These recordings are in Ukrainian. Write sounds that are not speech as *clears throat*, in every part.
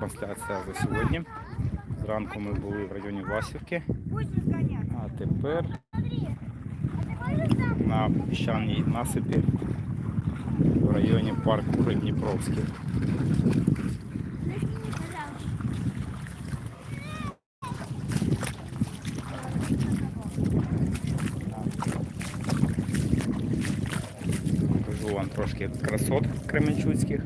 трансляція за сьогодні. Зранку ми були в районі Власівки, а тепер на піщаній насипі в районі парку Придніпровський. Покажу вам трошки красот кременчуцьких.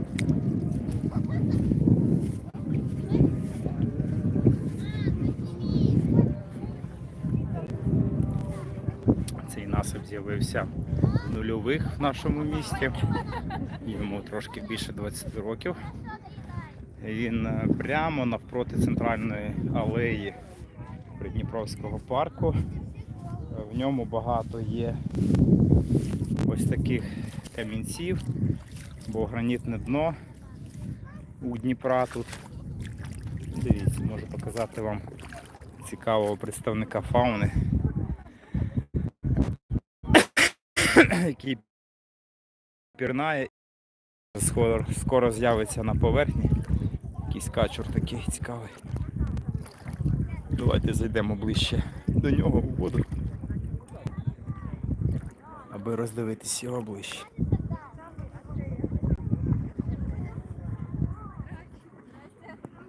З'явився нульових в нашому місті. Йому трошки більше 20 років. Він е, прямо навпроти центральної алеї Придніпровського парку. В ньому багато є ось таких камінців, бо гранітне дно у Дніпра тут. Дивіться, можу показати вам цікавого представника фауни, *clears throat* який пірнає, скоро, скоро з'явиться на поверхні. Якийсь качур такий цікавий. Давайте зайдемо ближче до нього у воду, аби роздивитись його ближче.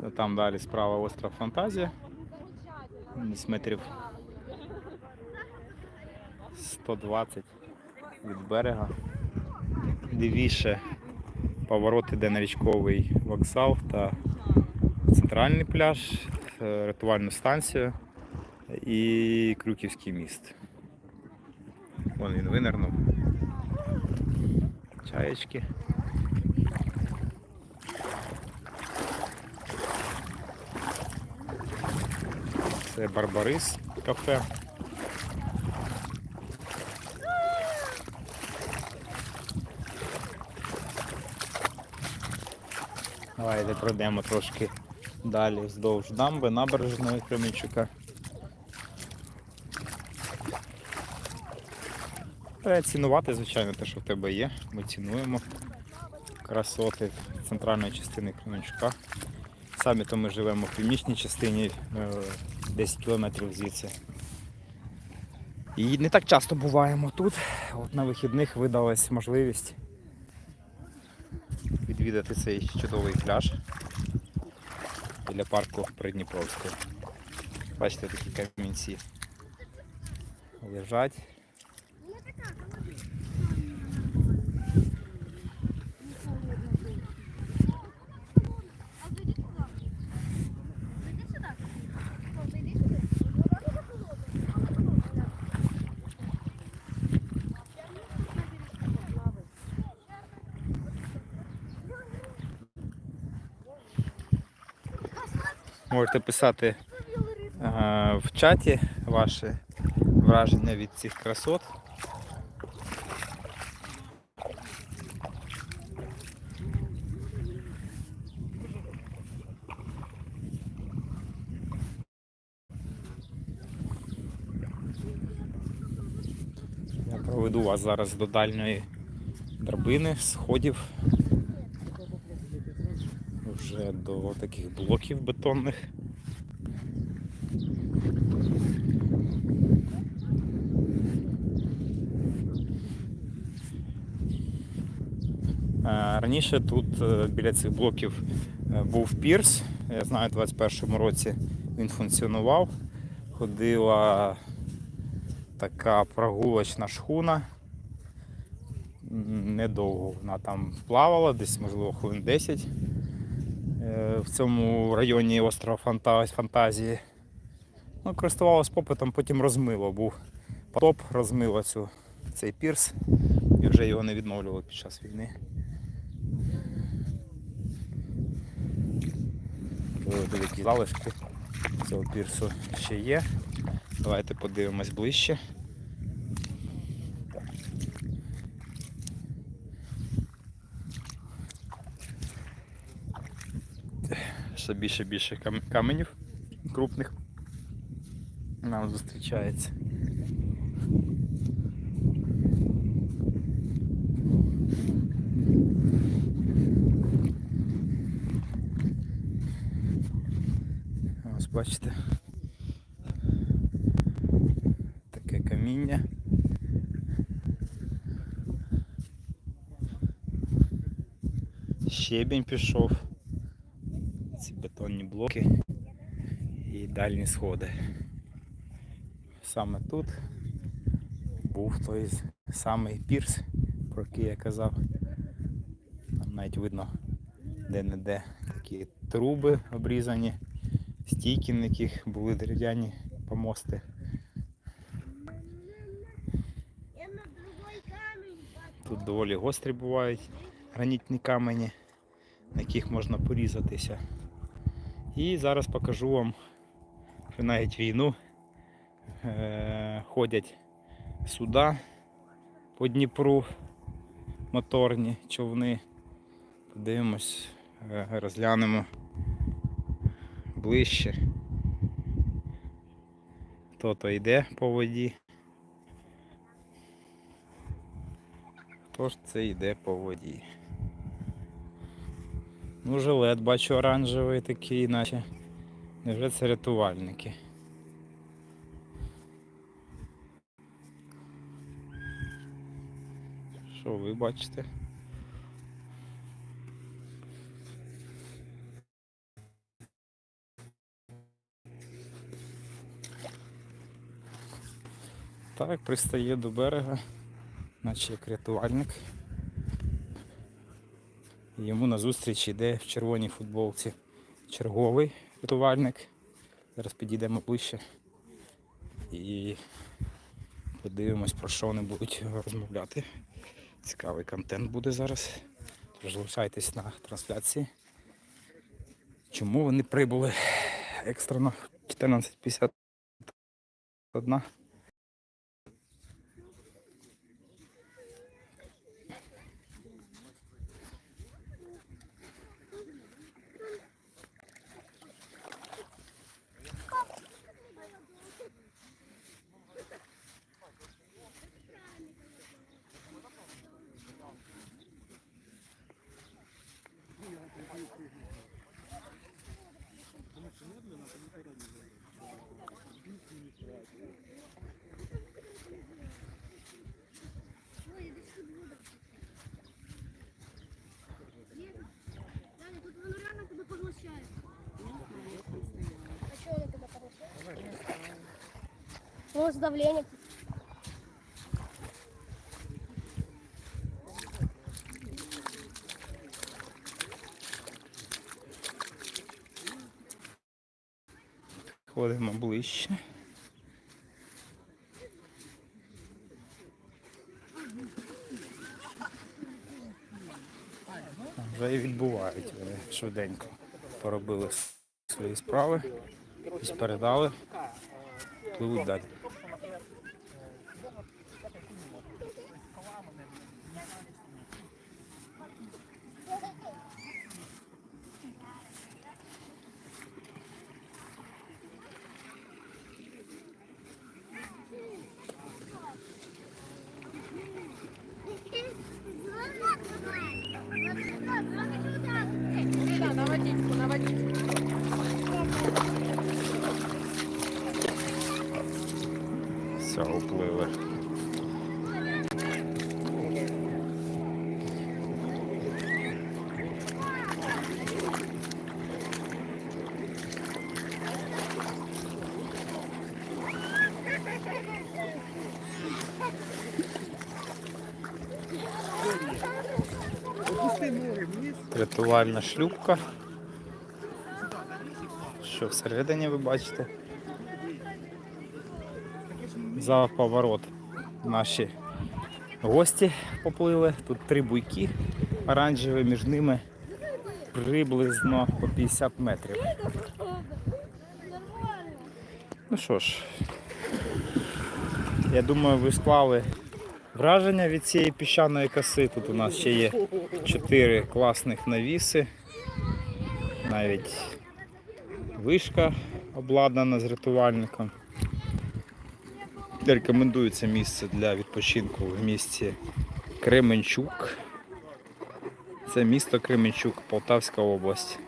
Ну, Там далі справа остров Фантазія. Десь метрів 120 від берега. Лівіше поворот іде на річковий вокзал та центральний пляж, е, рятувальну станцію і Крюківський міст. Вон він винирнув. Чаєчки. Це Барбарис кафе. Давайте пройдемо трошки далі вздовж дамби набережної Кременчука. Треба цінувати, звичайно, те, що в тебе є. Ми цінуємо красоти центральної частини Кременчука. Самі то ми живемо в північній частині, е, 10 кілометрів звідси. І не так часто буваємо тут. От на вихідних видалась можливість відвідати цей чудовий пляж біля парку Придніпровського. Бачите, такі камінці лежать. Можете писати е, в чаті ваші враження від цих красот. Я проведу вас зараз до дальньої драбини, сходів. До таких блоків бетонних. Е, Раніше тут е, біля цих блоків е, був пірс. Я знаю, у 21-му році він функціонував. Ходила така прогулочна шхуна. Недовго вона там плавала, десь, можливо, хвилин 10. Е, В цьому районі острова Фанта- Фантазії. Ну, користувалось попитом, потім розмило. Був потоп, розмило цю, цей пірс і вже його не відновлювали під час війни. Великі залишки цього пірсу ще є. Давайте подивимось ближче. Ще більше більше кам- каменів крупних нам зустрічається. бачите. Таке каміння. Щебінь пішов. Бетонні блоки і дальні сходи. Саме тут був той самий пірс, про який я казав. Там навіть видно де-не-де такі труби обрізані, стійки, на яких були дерев'яні помости. Тут доволі гострі бувають гранітні камені, на яких можна порізатися. І зараз покажу вам, що навіть війну е- ходять суда по Дніпру, моторні човни. Подивимось, е, розглянемо ближче. Хто то йде по воді. Хто ж це йде по воді? Ну, жилет бачу оранжевий такий, наче. Невже це рятувальники? Що ви бачите? Так, пристає до берега, наче як рятувальник. Йому назустріч йде в червоній футболці черговий рятувальник. Зараз підійдемо ближче і подивимось, про що вони будуть розмовляти. Цікавий контент буде зараз. Залишайтесь на трансляції. Чому вони прибули екстрено в 14.51? Ну, з давлення. Ходимо ближче. Вже і відбувають вони швиденько. Поробили свої справи, передали, пливуть далі. Да, на водичку, на водичку. Все, уплили. Рятувальна шлюпка. Що всередині ви бачите? За поворот наші гості поплили. Тут три буйки оранжеві, між ними приблизно по 50 метрів. Ну що ж, я думаю, ви склали враження від цієї піщаної коси. Тут у нас ще є чотири класних навіси. Навіть вишка обладнана з рятувальником. Рекомендується місце для відпочинку в місті Кременчук. Це місто Кременчук, Полтавська область.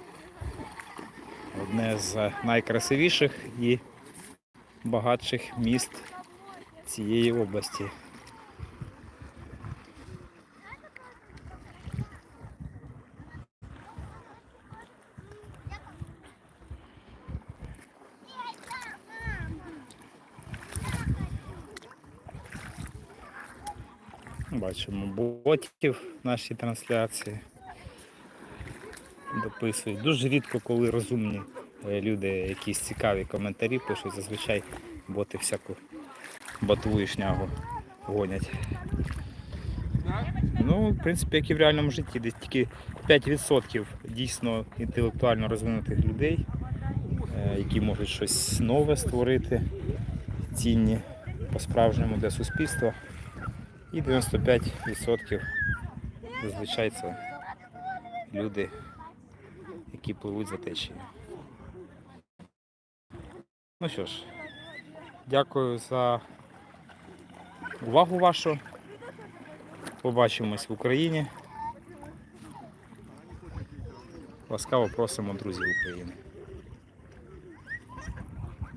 одне з найкрасивіших і багатших міст цієї області. Бачимо ботів в нашій трансляції. Дописують. Дуже рідко, коли розумні е, люди якісь цікаві коментарі пишуть, зазвичай боти всяку ботову і шнягу гонять. Ну, в принципі, як і в реальному житті, десь тільки 5% дійсно інтелектуально розвинутих людей, е, які можуть щось нове створити, цінні по-справжньому для суспільства. І 95% зазвичай це люди, які пливуть за течією. Ну що ж, дякую за увагу вашу. Побачимось в Україні. Ласкаво просимо друзів України.